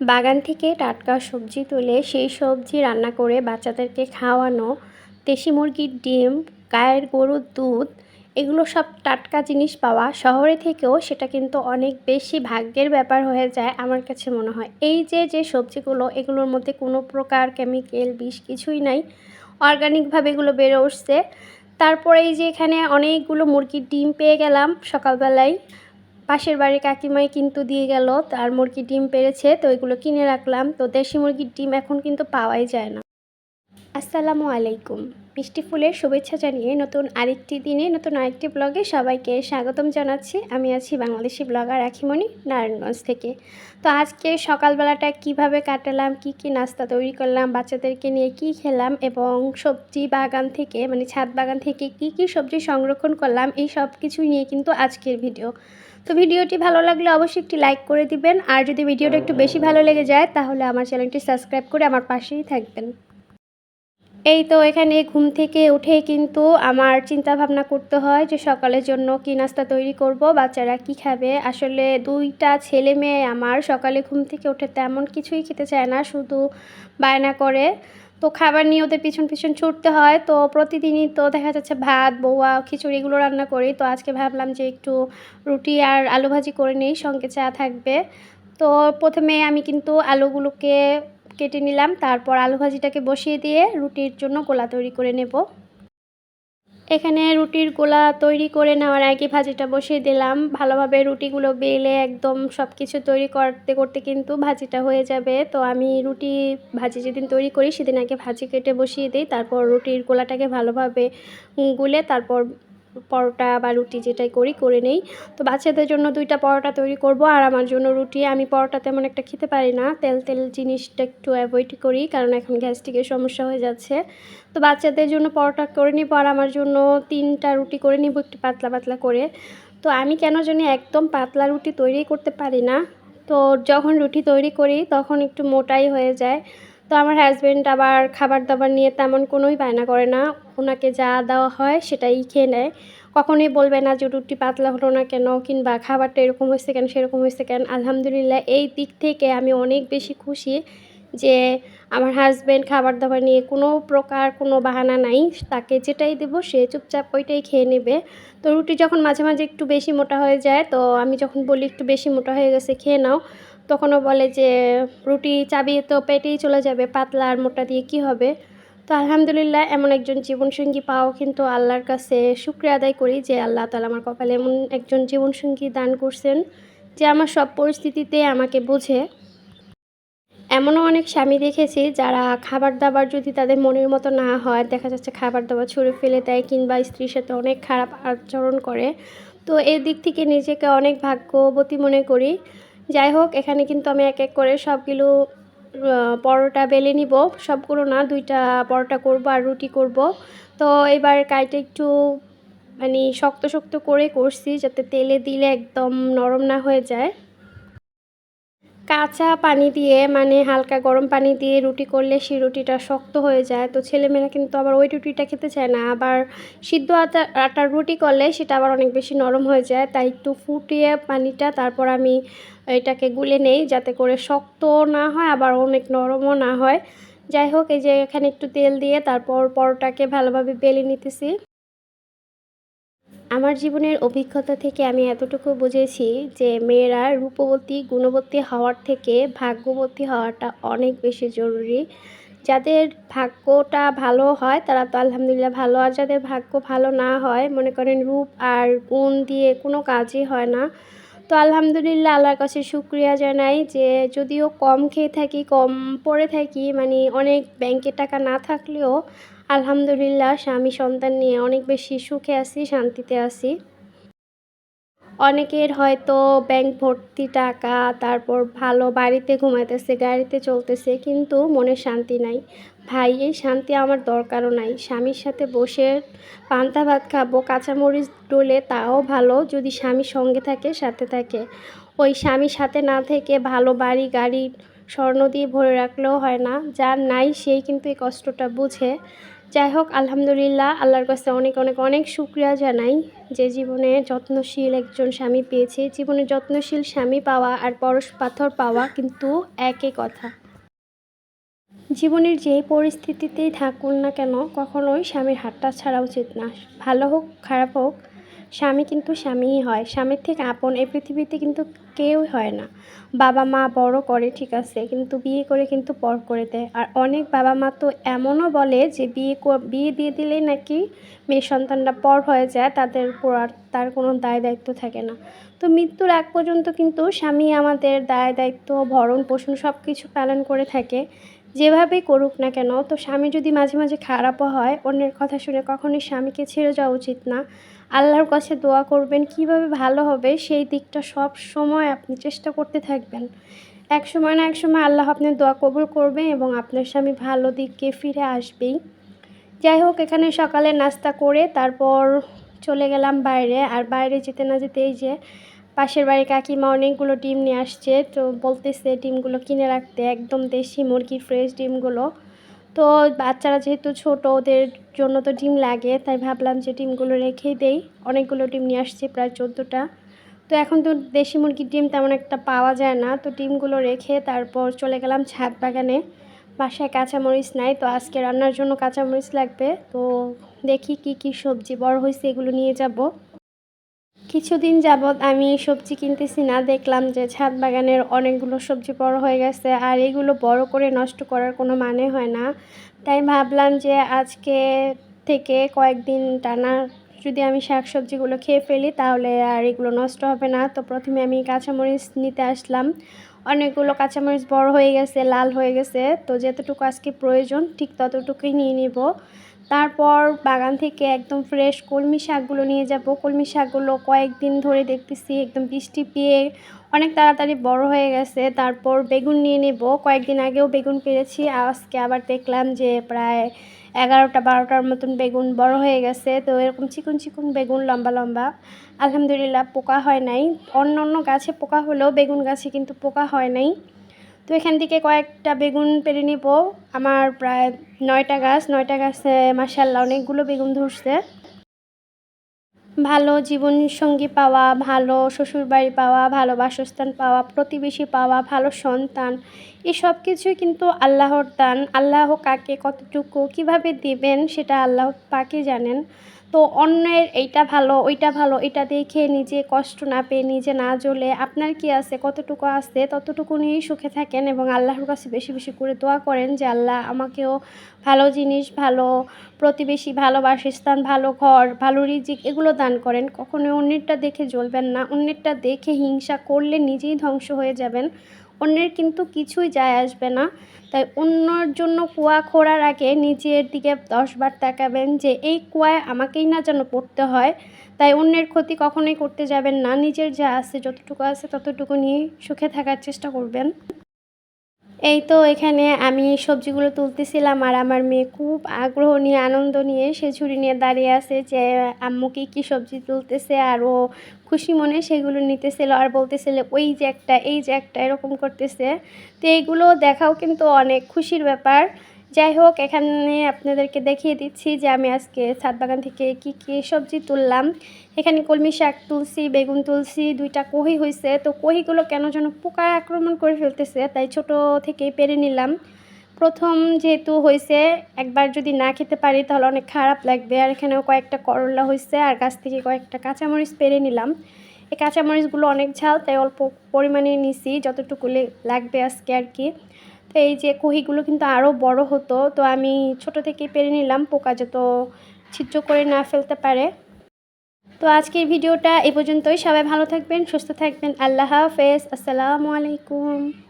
বাগান থেকে টাটকা সবজি তুলে সেই সবজি রান্না করে বাচ্চাদেরকে খাওয়ানো, দেশি মুরগির ডিম, গায়ের গরুর দুধ, এগুলো সব টাটকা জিনিস পাওয়া। শহরে থেকেও সেটা কিন্তু অনেক বেশি ভাগ্যের ব্যাপার হয়ে যায় আমার কাছে মনে হয়। এই যে যে সবজিগুলো, এগুলোর মধ্যে কোনো প্রকার কেমিক্যাল, বিষ কিছুই নাই। অর্গানিকভাবে এগুলো বেড়ে উঠছে। তারপরে এই যে এখানে অনেকগুলো মুরগির ডিম পেয়ে গেলাম সকালবেলায়। পাশের বাড়ির কাকিমাই কিন্তু দিয়ে গেল, তার মুরগির ডিম পেরেছে, তো ওইগুলো কিনে রাখলাম, তো দেশি মুরগির ডিম এখন কিন্তু পাওয়াই যায় না। আসসালামু আলাইকুম। মিষ্টি ফুলের শুভেচ্ছা জানিয়ে নতুন আরেকটি দিনে, নতুন আরেকটি ব্লগে সবাইকে স্বাগতম জানাচ্ছি। আমি আছি বাংলাদেশি ব্লগার রাখিমণি, নারায়ণগঞ্জ থেকে। তো আজকে সকালবেলাটা কীভাবে কাটালাম, কি কি নাস্তা তৈরি করলাম, বাচ্চাদেরকে নিয়ে কি খেলাম এবং সবজি বাগান থেকে মানে ছাদ বাগান থেকে কি কি সবজি সংরক্ষণ করলাম, এই সব কিছু নিয়ে কিন্তু আজকের ভিডিও। তো ভিডিওটি ভালো লাগলে অবশ্যই একটি লাইক করে দিবেন। আর যদি ভিডিওটা একটু বেশি ভালো লেগে যায়, তাহলে আমার চ্যানেলটি সাবস্ক্রাইব করে আমার পাশেই থাকবেন। এই তো এখানে ঘুম থেকে উঠে কিন্তু আমার চিন্তা ভাবনা করতে হয় যে সকালের জন্য কি নাস্তা তৈরি করব, বাচ্চারা কি খাবে। আসলে দুইটা ছেলে মেয়ে আমার সকালে ঘুম থেকে উঠে তেমন কিছুই খেতে চায় না, শুধু বায়না করে। তো খাবার নিয়ে ওদের পিছন পিছন ছুটতে হয়। তো প্রতিদিনই তো দেখা যাচ্ছে ভাত, বৌয়া, খিচুড়ি এগুলো রান্না করি। তো আজকে ভাবলাম যে একটু রুটি আর আলু ভাজি করে নিই, সঙ্গে চা থাকবে। তো প্রথমে আমি কিন্তু আলুগুলোকে কেটে নিলাম, তারপর আলু ভাজিটাকে বসিয়ে দিয়ে রুটির জন্য গোলা তৈরি করে নেব। এখানে রুটির গোলা তৈরি করে নেওয়ার আগে ভাজিটা বসিয়ে দিলাম। ভালোভাবে রুটিগুলো বেলে একদম সব কিছু তৈরি করতে করতে কিন্তু ভাজিটা হয়ে যাবে। তো আমি রুটি ভাজি যেদিন তৈরি করি সেদিন আগে ভাজি কেটে বসিয়ে দিই। তারপর রুটির গোলাটাকে ভালোভাবে গুলে তারপর পরোটা বা রুটি যেটাই করি, করে নেই। তো বাচ্চাদের জন্য দুইটা পরোটা তৈরি করব আর আমার জন্য রুটি। আমি পরোটা তেমন একটা খেতে পারি না। তেল তেল জিনিসটা একটু অ্যাভয়েড করি কারণ এখন গ্যাস্ট্রিকের সমস্যা হয়ে যাচ্ছে। তো বাচ্চাদের জন্য পরোটা করে নিব আর আমার জন্য তিনটা রুটি করে নিব একটু পাতলা পাতলা করে। তো আমি কেন জানি একদম পাতলা রুটি তৈরি করতে পারি না। তো যখন রুটি তৈরি করি তখন একটু মোটাই হয়ে যায়। তো আমার হাজব্যান্ড আবার খাবার দাবার নিয়ে তেমন কোনোই বায়না করে না। ওনাকে যা দেওয়া হয় সেটাই খেয়ে নেয়। কখনোই বলবে না যে রুটি পাতলা হলো না কেন কিংবা খাবারটা এরকম হয়েছে কেন, সেরকম হয়েছে কেন। আলহামদুলিল্লাহ এই দিক থেকে আমি অনেক বেশি খুশি যে আমার হাজব্যান্ড খাবার দাবার নিয়ে কোনো প্রকার কোনো বাহানা নাই। তাকে যেটাই দেবো সে চুপচাপ ওইটাই খেয়ে নেবে। তো রুটি যখন মাঝে মাঝে একটু বেশি মোটা হয়ে যায়, তো আমি যখন বলি একটু বেশি মোটা হয়ে গেছে, খেয়ে নাও। তখনও বলে যে, রুটি চাবিয়ে তো পেটেই চলে যাবে, পাতলা আর মোটা দিয়ে কি হবে? তো আলহামদুলিল্লাহ এমন একজন জীবনসঙ্গী পাও কিন্তু আল্লাহর কাছে শুক্রিয়া আদায় করি যে আল্লাহ তালা আমার কপালে এমন একজন জীবনসঙ্গী দান করছেন যে আমার সব পরিস্থিতিতে আমাকে বোঝে। এমনও অনেক স্বামী দেখেছি যারা খাবার দাবার যদি তাদের মনের মতো না হয়, দেখা যাচ্ছে খাবার দাবার ছুঁড়ে ফেলে দেয় কিংবা স্ত্রীর সাথে অনেক খারাপ আচরণ করে। তো এই দিক থেকে নিজেকে অনেক ভাগ্যবতী মনে করি। যাই হোক, এখানে কিন্তু আমি এক এক করে সবগুলো পরোটা বেলে নিব। সবগুলো না, দুইটা পরোটা করব আর রুটি করব। তো এবার কাইটা একটু মানে শক্ত শক্ত করে করছি যাতে তেলে দিলে একদম নরম না হয়ে যায়। কাঁচা পানি দিয়ে মানে হালকা গরম পানি দিয়ে রুটি করলে সেই রুটিটা শক্ত হয়ে যায়। তো ছেলেমেয়েরা কিন্তু আবার ওই রুটিটা খেতে চায় না। আবার সিদ্ধ আটা, আটার রুটি করলে সেটা আবার অনেক বেশি নরম হয়ে যায়। তাই একটু ফুটিয়ে পানিটা, তারপর আমি এটাকে গুলে নেই যাতে করে শক্ত না হয়, আবার অনেক নরমও না হয়। যাই হোক, এই যে এখানে একটু তেল দিয়ে তারপর পরোটাকে ভালোভাবে বেলে নিতেছি। আমার জীবনের অভিজ্ঞতা থেকে আমি এতটুকু বুঝেছি যে মেয়েরা রূপবতী, গুণবতী হওয়ার থেকে ভাগ্যবতী হওয়াটা অনেক বেশি জরুরি। যাদের ভাগ্যটা ভালো হয়, তারা তো আলহামদুলিল্লাহ ভালো। আর যাদের ভাগ্য ভালো না হয়, মনে করেন রূপ আর গুণ দিয়ে কোনো কাজই হয় না। তো আলহামদুলিল্লাহ, আল্লাহর কাছে শুক্রিয়া জানাই যে যদিও কম খেয়ে থাকি, কম পড়ে থাকি মানে অনেক ব্যাংকে টাকা না থাকলেও আলহামদুলিল্লাহ স্বামী সন্তান নিয়ে অনেক বেশি সুখে আছি, শান্তিতে আছি। অনেকের হয়তো ব্যাংক ভর্তি টাকা, তারপর ভালো বাড়িতে ঘুমাইতেছে, গাড়িতে চলতেছে, কিন্তু মনে শান্তি নাই। ভাই, এই শান্তি আমার দরকারও নাই। স্বামীর সাথে বসে পান্তা ভাত খাব, কাঁচামরিচ ডলে তাও ভালো যদি স্বামী সঙ্গে থাকে, সাথে থাকে। ওই স্বামীর সাথে না থেকে ভালো বাড়ি, গাড়ি, স্বর্ণ দিয়ে ভরে রাখলেও হয় না। যার নাই, সেই কিন্তু এই কষ্টটা বুঝে। যাই হোক, আলহামদুলিল্লাহ, আল্লাহর কাছে অনেক অনেক অনেক শুক্রিয়া জানাই যে জীবনে যত্নশীল একজন স্বামী পেয়েছে। জীবনে যত্নশীল স্বামী পাওয়া আর পরশ পাথর পাওয়া কিন্তু একই কথা। জীবনের যে পরিস্থিতিতেই থাকুন না কেন, কখনোই স্বামীর হাতটা ছাড়া উচিত না। ভালো হোক, খারাপ হোক স্বামী কিন্তু স্বামীই হয়। স্বামীর থেকে আপন এই পৃথিবীতে কিন্তু কেউ হয় না। বাবা মা বড় করে, ঠিক আছে, কিন্তু বিয়ে করে কিন্তু পর করে দেয়। আর অনেক বাবা মা তো এমনও বলে যে বিয়ে বিয়ে দিয়ে দিলেই নাকি মেয়ে সন্তানরা পর হয়ে যায়, তাদের উপর আর তার কোনো দায় দায়িত্ব থাকে না। তো মৃত্যুর আগ পর্যন্ত কিন্তু স্বামী আমাদের দায় দায়িত্ব, ভরণ পোষণ সব কিছু পালন করে থাকে। যেভাবেই করুক না কেন, তো স্বামী যদি মাঝে মাঝে খারাপও হয়, অন্যের কথা শুনে কখনোই স্বামীকে ছেড়ে যাওয়া উচিত না। আল্লাহর কাছে দোয়া করবেন, কীভাবে ভালো হবে সেই দিকটা সব সময় আপনি চেষ্টা করতে থাকবেন। এক সময় না এক সময় আল্লাহ আপনার দোয়া কবুল করবে এবং আপনার স্বামী ভালো দিকে ফিরে আসবেই। যাই হোক, এখানে সকালে নাস্তা করে তারপর চলে গেলাম বাইরে। আর বাইরে যেতে না যেতে এই যে পাশের বাড়ি কাকিমা অনেকগুলো ডিম নিয়ে আসছে। তো বলতেছে ডিমগুলো কিনে রাখতে, একদম দেশি মুরগির ফ্রেশ ডিমগুলো। তো বাচ্চারা যেহেতু ছোট, ওদের জন্য তো ডিম লাগে, তাই ভাবলাম যে ডিমগুলো রেখেই দেই। অনেকগুলো ডিম নিয়ে আসছে, প্রায় চোদ্দোটা। তো এখন তো দেশি মুরগির ডিম তেমন একটা পাওয়া যায় না। তো ডিমগুলো রেখে তারপর চলে গেলাম ছাদ বাগানে। বাসায় কাঁচামরিচ নাই, তো আজকে রান্নার জন্য কাঁচামরিচ লাগবে। তো দেখি কি কি সবজি বড় হয়েছে, এগুলো নিয়ে যাব। কিছুদিন যাবৎ আমি সবজি কিনতেছি না, দেখলাম যে ছাদ বাগানের অনেকগুলো সবজি বড় হয়ে গেছে আর এগুলো বড় করে নষ্ট করার কোনো মানে হয় না। তাই ভাবলাম যে আজকে থেকে কয়েকদিন টানা যদি আমি শাক সবজিগুলো খেয়ে ফেলি তাহলে আর এগুলো নষ্ট হবে না। তো প্রথমে আমি কাঁচামরিচ নিতে আসলাম। অনেকগুলো কাঁচামরিচ বড় হয়ে গেছে, লাল হয়ে গেছে। তো যতটুকু আজকে প্রয়োজন ঠিক ততটুকুই নিয়ে নিব। তারপর বাগান থেকে একদম ফ্রেশ কলমি শাকগুলো নিয়ে যাব। কলমি শাকগুলো কয়েকদিন ধরে দেখতেছি একদম বৃষ্টি পেয়ে অনেক তাড়াতাড়ি বড় হয়ে গেছে। তারপর বেগুন নিয়ে নেব। কয়েকদিন আগেও বেগুন পেরেছি, আজকে আবার দেখলাম যে প্রায় এগারোটা বারোটার মতন বেগুন বড় হয়ে গেছে। তো এরকম চিকন চিকন বেগুন, লম্বা লম্বা। আলহামদুলিল্লাহ পোকা হয় নাই। অন্য অন্য গাছে পোকা হলেও বেগুন গাছে কিন্তু পোকা হয় নাই। তো এখান থেকে কয়েকটা বেগুন পেরে নিব। আমার প্রায় নয়টা গাছ, নয়টা গাছে মাসাল্লাহ অনেকগুলো বেগুন ধরছে। ভালো জীবনসঙ্গী পাওয়া, ভালো শ্বশুরবাড়ি পাওয়া, ভালো বাসস্থান পাওয়া, প্রতিবেশী পাওয়া, ভালো সন্তান এই সব কিছুই কিন্তু আল্লাহর দান। আল্লাহ কাকে কতটুকু কীভাবে দিবেন সেটা আল্লাহ পাকে জানেন। তো অন্যের এইটা ভালো, ওইটা ভালো, এটা দেখে নিজে কষ্ট না পেয়ে নিজে না জ্বলে আপনার কি আছে? কতটুকু আছে? ততটুকু নিয়েই সুখে থাকেন এবং আল্লাহর কাছে বেশি বেশি করে দোয়া করেন যে আল্লাহ আমাকেও ভালো জিনিস, ভালো প্রতিবেশী, ভালো বাসস্থান, ভালো ঘর, ভালো রিজিক এগুলো দান করেন। কখনো অন্যেরটা দেখে জ্বলবেন না। অন্যেরটা দেখে হিংসা করলে নিজেই ধ্বংস হয়ে যাবেন। অন্যের কিন্তু কিছুই যায় আসবে না। তাই অন্যর জন্য কুয়া খোঁড়ার আগে নিজের দিকে দশবার তাকাবেন যে এই কুয়ায় আমাকেই না যেন পড়তে হয়। তাই অন্যের ক্ষতি কখনোই করতে যাবেন না। নিজের যা আছে, যতটুকু আছে, ততটুকু নিয়ে সুখে থাকার চেষ্টা করবেন। এই তো এখানে আমি সবজিগুলো তুলতেছিলাম আর আমার মেয়ে খুব আগ্রহ নিয়ে, আনন্দ নিয়ে সে ঝুড়ি নিয়ে দাঁড়িয়ে আছে যে, আম্মু কি কী সবজি তুলতেছে? আর ও খুশি মনে সেগুলো নিতেছিল আর বলতেছিল, ওই যে একটা, এই যে একটা, এরকম করতেছে। তো এইগুলো দেখাও কিন্তু অনেক খুশির ব্যাপার। যাই হোক, এখানে আপনাদেরকে দেখিয়ে দিচ্ছি যে আমি আজকে ছাদ বাগান থেকে কি কি সবজি তুললাম। এখানে কলমি শাক তুলছি, বেগুন তুলছি, দুইটা কহি হয়েছে তো কহিগুলো কেন যেন পোকা আক্রমণ করে ফেলতেছে, তাই ছোট থেকেই পেরে নিলাম। প্রথম যেহেতু হয়েছে একবার যদি না খেতে পারি তাহলে অনেক খারাপ লাগবে। আর এখানেও কয়েকটা করলা হয়েছে আর গাছ থেকে কয়েকটা কাঁচামরিচ পেরে নিলাম। এই কাঁচামরিচগুলো অনেক ঝাল, তাই অল্প পরিমাণে নিছি, যতটুকু লাগবে আজকে আর কি। এই যে কহিগুলো কিন্তু আরও বড় হতো, তো আমি ছোট থেকে পেরে নিলাম, পোকা যত ছিদ্র করে না ফেলতে পারে। তো আজকের ভিডিওটা এ পর্যন্তই। সবাই ভালো থাকবেন, সুস্থ থাকবেন। আল্লাহ হাফেজ। আসসালামু আলাইকুম।